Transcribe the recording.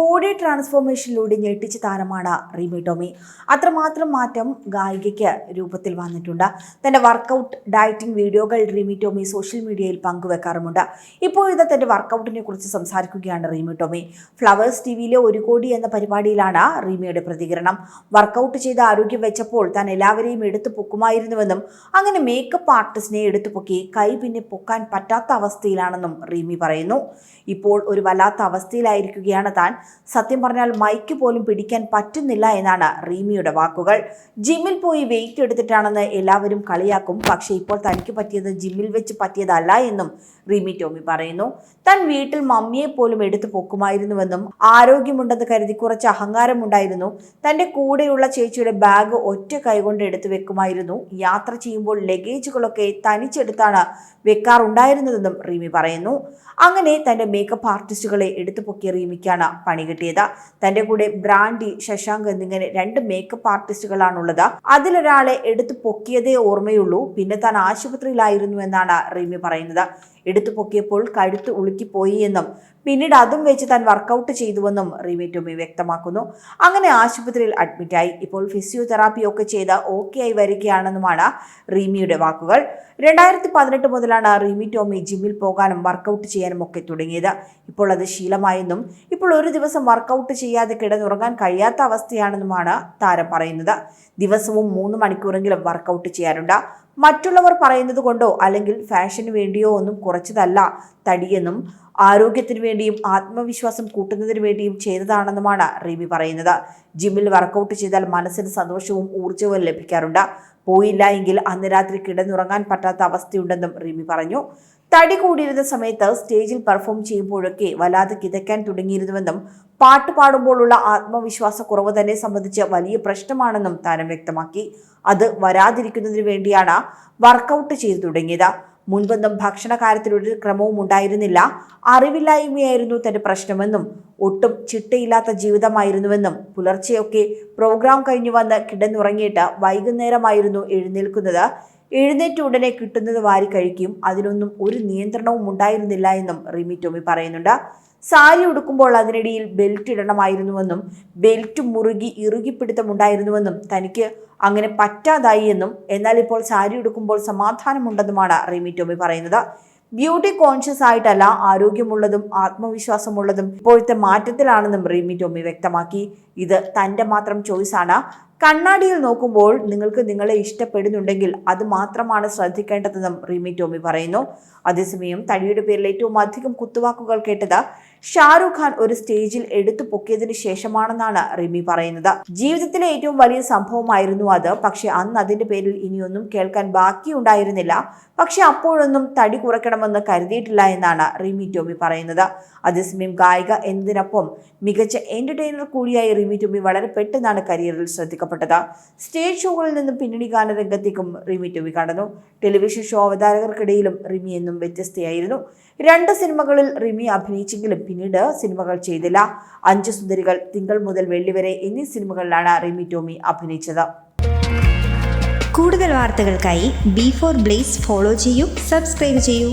Body ട്രാൻസ്ഫോർമേഷനിലൂടെ ഞെട്ടിച്ച താരമാണ് റീമി ടോമി. അത്രമാത്രം മാറ്റം ഗായികയ്ക്ക് രൂപത്തിൽ വന്നിട്ടുണ്ട്. തന്റെ വർക്കൗട്ട് ഡയറ്റിംഗ് വീഡിയോകൾ റീമി ടോമി സോഷ്യൽ മീഡിയയിൽ പങ്കുവെക്കാറുമുണ്ട്. ഇപ്പോഴത്തെ തന്റെ വർക്കൗട്ടിനെ കുറിച്ച് സംസാരിക്കുകയാണ് റീമി ടോമി. ഫ്ലവേഴ്സ് ടി വിയിലെ ഒരു കോടി എന്ന പരിപാടിയിലാണ് റീമിയുടെ പ്രതികരണം. വർക്കൗട്ട് ചെയ്ത് ആരോഗ്യം വെച്ചപ്പോൾ താൻ എല്ലാവരെയും എടുത്തു പൊക്കുമായിരുന്നുവെന്നും അങ്ങനെ മേക്കപ്പ് ആർട്ടിസ്റ്റിനെ എടുത്തു പൊക്കി കൈ പിന്നെ പൊക്കാൻ പറ്റാത്ത അവസ്ഥയിലാണെന്നും റീമി പറയുന്നു. ഇപ്പോൾ ഒരു വല്ലാത്ത അവസ്ഥയിലായിരിക്കുകയാണ് താൻ. സത്യം പറഞ്ഞാൽ മൈക്ക് പോലും പിടിക്കാൻ പറ്റുന്നില്ല എന്നാണ് റീമിയുടെ വാക്കുകൾ. ജിമ്മിൽ പോയി വെയിറ്റ് എടുത്തിട്ടാണെന്ന് എല്ലാവരും കളിയാക്കും. പക്ഷേ ഇപ്പോൾ തനിക്ക് പറ്റിയത് ജിമ്മിൽ വെച്ച് പറ്റിയതല്ല എന്നും റീമി ടോമി പറയുന്നു. തൻ വീട്ടിൽ മമ്മിയെ പോലും എടുത്തു പൊക്കുമായിരുന്നുവെന്നും ആരോഗ്യമുണ്ടെന്ന് കരുതി കുറച്ച് അഹങ്കാരമുണ്ടായിരുന്നു. തന്റെ കൂടെയുള്ള ചേച്ചിയുടെ ബാഗ് ഒറ്റ കൈകൊണ്ട് എടുത്തു വെക്കുമായിരുന്നു. യാത്ര ചെയ്യുമ്പോൾ ലഗേജുകളൊക്കെ തനിച്ചെടുത്താണ് വെക്കാറുണ്ടായിരുന്നതെന്നും റീമി പറയുന്നു. അങ്ങനെ തന്റെ മേക്കപ്പ് ആർട്ടിസ്റ്റുകളെ എടുത്തു പൊക്കിയ റീമിക്കാണ് പണി. കിട്ടിയത്. തന്റെ കൂടെ ബ്രാൻഡി ശശാങ്ക് എന്നിങ്ങനെ രണ്ട് മേക്കപ്പ് ആർട്ടിസ്റ്റുകളാണുള്ളത് അതിലൊരാളെ എടുത്തു പൊക്കിയതേ ഓർമ്മയുള്ളൂ. പിന്നെ താൻ ആശുപത്രിയിലായിരുന്നു എന്നാണ് റീമി പറയുന്നത്. എടുത്തു പൊക്കിയപ്പോൾ കഴുത്ത് ഉളുക്കിപ്പോയി എന്നും. പിന്നീട് അതും വെച്ച് താൻ വർക്കൗട്ട് ചെയ്തുവെന്നും റീമി ടോമി വ്യക്തമാക്കുന്നു. അങ്ങനെ ആശുപത്രിയിൽ അഡ്മിറ്റായി ഇപ്പോൾ ഫിസിയോതെറാപ്പി ഒക്കെ ചെയ്ത് ഓക്കെ ആയി വരികയാണെന്നുമാണ് റീമിയുടെ വാക്കുകൾ. രണ്ടായിരത്തി പതിനെട്ട് മുതലാണ് റീമി ടോമി ജിമ്മിൽ പോകാനും വർക്കൗട്ട് ചെയ്യാനും ഒക്കെ തുടങ്ങിയത്. ഇപ്പോൾ അത് ശീലമായെന്നും ഇപ്പോൾ ഒരു ദിവസം വർക്കൗട്ട് ചെയ്യാതെ കിടന്നുറങ്ങാൻ കഴിയാത്ത അവസ്ഥയാണെന്നുമാണ് താരം പറയുന്നത്. ദിവസവും മൂന്ന് മണിക്കൂറെങ്കിലും വർക്കൗട്ട് ചെയ്യാറുണ്ട്. മറ്റുള്ളവർ പറയുന്നത് കൊണ്ടോ അല്ലെങ്കിൽ ഫാഷന് വേണ്ടിയോ ഒന്നും കുറച്ചതല്ല. തടിയെന്നും ആരോഗ്യത്തിന് വേണ്ടിയും ആത്മവിശ്വാസം കൂട്ടുന്നതിന് വേണ്ടിയും ചെയ്തതാണെന്നുമാണ് റീമി പറയുന്നത്. ജിമ്മിൽ വർക്കൗട്ട് ചെയ്താൽ മനസ്സിന് സന്തോഷവും ഊർജവും ലഭിക്കാറുണ്ട്. പോയില്ല എങ്കിൽ അന്ന് രാത്രി കിടന്നുറങ്ങാൻ പറ്റാത്ത അവസ്ഥയുണ്ടെന്നും റിമി പറഞ്ഞു. തടി കൂടിയിരുന്ന സമയത്ത് സ്റ്റേജിൽ പെർഫോം ചെയ്യുമ്പോഴൊക്കെ വല്ലാതെ കിതയ്ക്കാൻ തുടങ്ങിയിരുന്നുവെന്നും പാട്ട് പാടുമ്പോഴുള്ള ആത്മവിശ്വാസക്കുറവ് തന്നെ സംബന്ധിച്ച് വലിയ പ്രശ്നമാണെന്നും താരം വ്യക്തമാക്കി. അത് വരാതിരിക്കുന്നതിന് വേണ്ടിയാണ് വർക്കൗട്ട് ചെയ്തു തുടങ്ങിയത്. മുൻപൊന്നും ഭക്ഷണ കാര്യത്തിലൊരു ക്രമവും ഉണ്ടായിരുന്നില്ല. അറിവില്ലായ്മയായിരുന്നു തന്റെ പ്രശ്നമെന്നും ഒട്ടും ചിട്ടയില്ലാത്ത ജീവിതമായിരുന്നുവെന്നും പുലർച്ചെയൊക്കെ പ്രോഗ്രാം കഴിഞ്ഞു വന്ന് കിടന്നുറങ്ങിയിട്ട് വൈകുന്നേരമായിരുന്നു എഴുന്നേൽക്കുന്നത്. എഴുന്നേറ്റ് ഉടനെ കിട്ടുന്നത് വാരി കഴിക്കും. അതിനൊന്നും ഒരു നിയന്ത്രണവും ഉണ്ടായിരുന്നില്ല എന്നും റിമി ടോമി പറയുന്നുണ്ട്. സാരി ഉടുക്കുമ്പോൾ അതിനിടയിൽ ബെൽറ്റ് ഇടണമായിരുന്നുവെന്നും ബെൽറ്റ് മുറുകി ഇറുകിപ്പിടുത്തമുണ്ടായിരുന്നുവെന്നും തനിക്ക് അങ്ങനെ പറ്റാതായി എന്നും എന്നാൽ ഇപ്പോൾ സാരി ഉടുക്കുമ്പോൾ സമാധാനമുണ്ടെന്നുമാണ് റിമി ടോമി പറയുന്നത്. ബ്യൂട്ടി കോൺഷ്യസ് ആയിട്ടല്ല ആരോഗ്യമുള്ളതും ആത്മവിശ്വാസമുള്ളതും ഇപ്പോഴത്തെ മാറ്റത്തിലാണെന്നും റിമി ടോമി വ്യക്തമാക്കി. ഇത് തന്റെ മാത്രം ചോയ്സാണ് കണ്ണാടിയിൽ നോക്കുമ്പോൾ നിങ്ങൾക്ക് നിങ്ങളെ ഇഷ്ടപ്പെടുന്നുണ്ടെങ്കിൽ അത് മാത്രമാണ് ശ്രദ്ധിക്കേണ്ടതെന്നും റിമി ടോമി പറയുന്നു. അതേസമയം തടിയുടെ പേരിൽ ഏറ്റവും അധികം കുത്തുവാക്കുകൾ കേട്ടത് ഷാരൂഖ് ഖാൻ ഒരു സ്റ്റേജിൽ എടുത്തു പൊക്കിയതിനു ശേഷമാണെന്നാണ് റിമി പറയുന്നത്. ജീവിതത്തിലെ ഏറ്റവും വലിയ സംഭവമായിരുന്നു അത്. പക്ഷെ അന്ന് അതിന്റെ പേരിൽ ഇനിയൊന്നും കേൾക്കാൻ ബാക്കിയുണ്ടായിരുന്നില്ല. പക്ഷെ അപ്പോഴൊന്നും തടി കുറയ്ക്കണമെന്ന് കരുതിയിട്ടില്ല എന്നാണ് റിമി ടോമി പറയുന്നത്. അതേസമയം ഗായിക എന്നതിനൊപ്പം മികച്ച എന്റർടൈനർ കൂടിയായി റിമി ടോമി വളരെ പെട്ടെന്നാണ് കരിയറിൽ ശ്രദ്ധിക്കപ്പെട്ടത് സ്റ്റേജ് ഷോകളിൽ നിന്നും പിന്നണി ഗാന രംഗത്തേക്കും റിമി ടുവി കടന്നു. ടെലിവിഷൻ ഷോ അവതാരകർക്കിടയിലും റിമി എന്നും വ്യത്യസ്തയായിരുന്നു. രണ്ട് സിനിമകളിൽ റിമി അഭിനയിച്ചെങ്കിലും പിന്നീട് സിനിമകൾ ചെയ്തില്ല. അഞ്ച് സുന്ദരികൾ തിങ്കൾ മുതൽ വെള്ളി വരെ എന്നീ സിനിമകളിലാണ് റിമി ടോമി അഭിനയിച്ചത്. കൂടുതൽ വാർത്തകൾക്കായി ബി ഫോർ ബ്ലേസ് ഫോളോ ചെയ്യൂ സബ്സ്ക്രൈബ് ചെയ്യൂ.